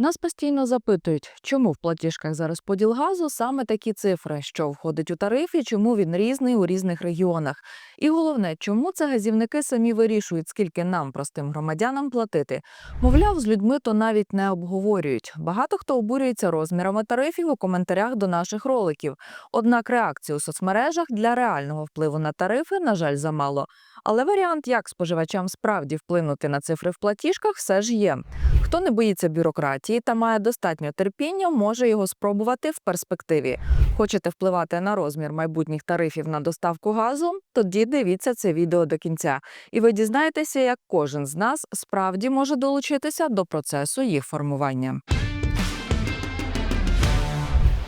Нас постійно запитують, чому в платіжках за розподіл газу саме такі цифри, що входить у тариф і чому він різний у різних регіонах. І головне, чому це газівники самі вирішують, скільки нам, простим громадянам, платити. Мовляв, з людьми то навіть не обговорюють. Багато хто обурюється розмірами тарифів у коментарях до наших роликів. Однак реакції у соцмережах для реального впливу на тарифи, на жаль, замало. Але варіант, як споживачам справді вплинути на цифри в платіжках, все ж є. Хто не боїться бюрократії та має достатньо терпіння, може його спробувати в перспективі. Хочете впливати на розмір майбутніх тарифів на доставку газу? Тоді дивіться це відео до кінця, і ви дізнаєтеся, як кожен з нас справді може долучитися до процесу їх формування.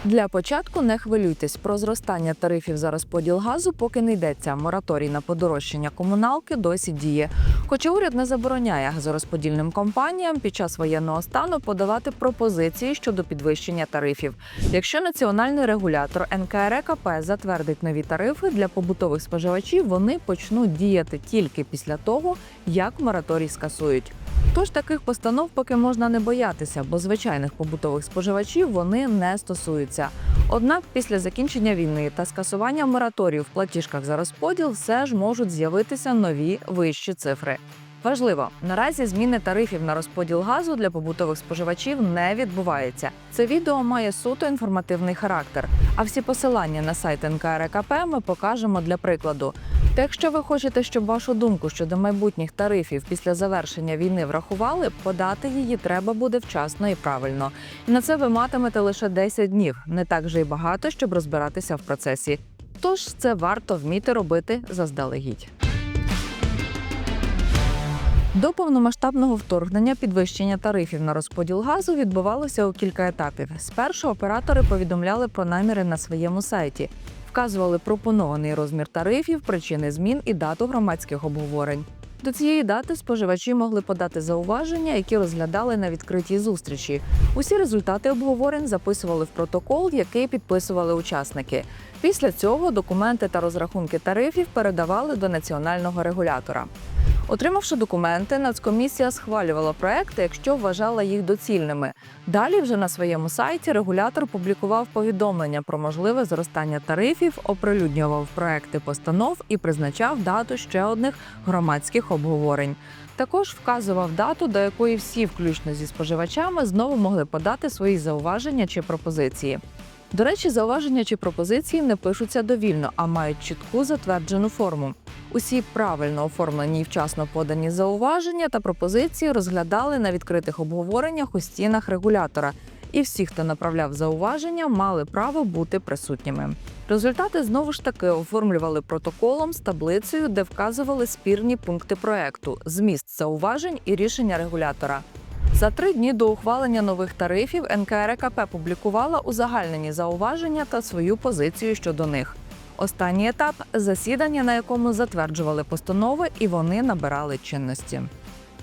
Для початку не хвилюйтесь про зростання тарифів за розподіл газу, поки не йдеться. Мораторій на подорожчання комуналки досі діє. Хоча уряд не забороняє газорозподільним компаніям під час воєнного стану подавати пропозиції щодо підвищення тарифів. Якщо національний регулятор НКРЕКП затвердить нові тарифи для побутових споживачів, вони почнуть діяти тільки після того, як мораторій скасують. Тож таких постанов поки можна не боятися, бо звичайних побутових споживачів вони не стосуються. Однак після закінчення війни та скасування мораторію в платіжках за розподіл все ж можуть з'явитися нові вищі цифри. Важливо, наразі зміни тарифів на розподіл газу для побутових споживачів не відбувається. Це відео має суто інформативний характер. А всі посилання на сайт НКРКП ми покажемо для прикладу. Та якщо ви хочете, щоб вашу думку щодо майбутніх тарифів після завершення війни врахували, подати її треба буде вчасно і правильно. І на це ви матимете лише 10 днів, не так же й багато, щоб розбиратися в процесі. Тож це варто вміти робити заздалегідь. До повномасштабного вторгнення підвищення тарифів на розподіл газу відбувалося у кілька етапів. Спершу оператори повідомляли про наміри на своєму сайті, вказували пропонований розмір тарифів, причини змін і дату громадських обговорень. До цієї дати споживачі могли подати зауваження, які розглядали на відкритій зустрічі. Усі результати обговорень записували в протокол, який підписували учасники. Після цього документи та розрахунки тарифів передавали до національного регулятора. Отримавши документи, Нацкомісія схвалювала проекти, якщо вважала їх доцільними. Далі вже на своєму сайті регулятор публікував повідомлення про можливе зростання тарифів, оприлюднював проекти постанов і призначав дату ще одних громадських обговорень. Також вказував дату, до якої всі, включно зі споживачами, знову могли подати свої зауваження чи пропозиції. До речі, зауваження чи пропозиції не пишуться довільно, а мають чітку затверджену форму. Усі правильно оформлені і вчасно подані зауваження та пропозиції розглядали на відкритих обговореннях у стінах регулятора, і всі, хто направляв зауваження, мали право бути присутніми. Результати знову ж таки оформлювали протоколом з таблицею, де вказували спірні пункти проекту, зміст зауважень і рішення регулятора. За три дні до ухвалення нових тарифів НКРКП публікувала узагальнені зауваження та свою позицію щодо них. Останній етап засідання, на якому затверджували постанови, і вони набирали чинності.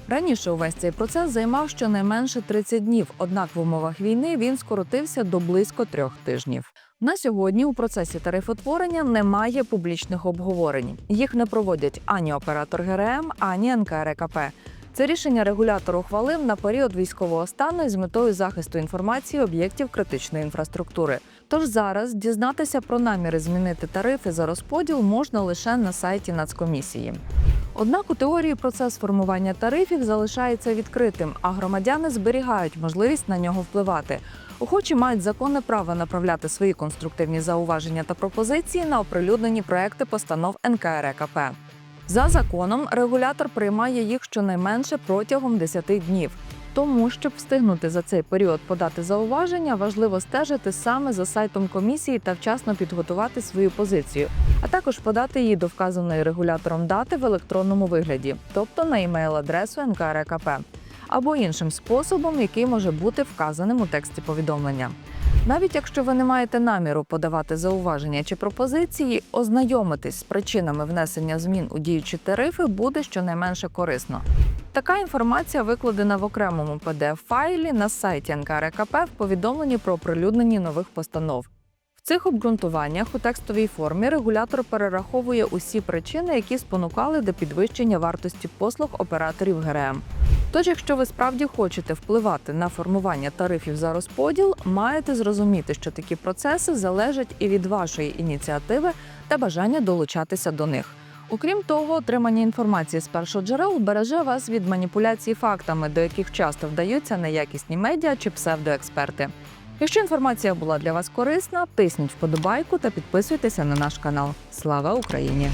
Раніше увесь цей процес займав щонайменше 30 днів, однак в умовах війни він скоротився до близько трьох тижнів. На сьогодні у процесі тарифотворення немає публічних обговорень. Їх не проводять ані оператор ГРМ, ані НКРКП. Це рішення регулятор ухвалив на період військового стану із метою захисту інформації об'єктів критичної інфраструктури. Тож зараз дізнатися про наміри змінити тарифи за розподіл можна лише на сайті Нацкомісії. Однак у теорії процес формування тарифів залишається відкритим, а громадяни зберігають можливість на нього впливати. Охочі мають законне право направляти свої конструктивні зауваження та пропозиції на оприлюднені проекти постанов НКРКП. За законом регулятор приймає їх щонайменше протягом 10 днів. Тому, щоб встигнути за цей період подати зауваження, важливо стежити саме за сайтом комісії та вчасно підготувати свою позицію, а також подати її до вказаної регулятором дати в електронному вигляді, тобто на імейл-адресу НКРКП, або іншим способом, який може бути вказаним у тексті повідомлення. Навіть якщо ви не маєте наміру подавати зауваження чи пропозиції, ознайомитись з причинами внесення змін у діючі тарифи буде щонайменше корисно. Така інформація викладена в окремому pdf файлі на сайті НКРКП в повідомленні про оприлюднення нових постанов. В цих обґрунтуваннях у текстовій формі регулятор перераховує усі причини, які спонукали до підвищення вартості послуг операторів ГРМ. Тож, якщо ви справді хочете впливати на формування тарифів за розподіл, маєте зрозуміти, що такі процеси залежать і від вашої ініціативи та бажання долучатися до них. Окрім того, отримання інформації з першоджерел береже вас від маніпуляцій фактами, до яких часто вдаються неякісні медіа чи псевдоексперти. Якщо інформація була для вас корисна, тисніть вподобайку та підписуйтеся на наш канал. Слава Україні!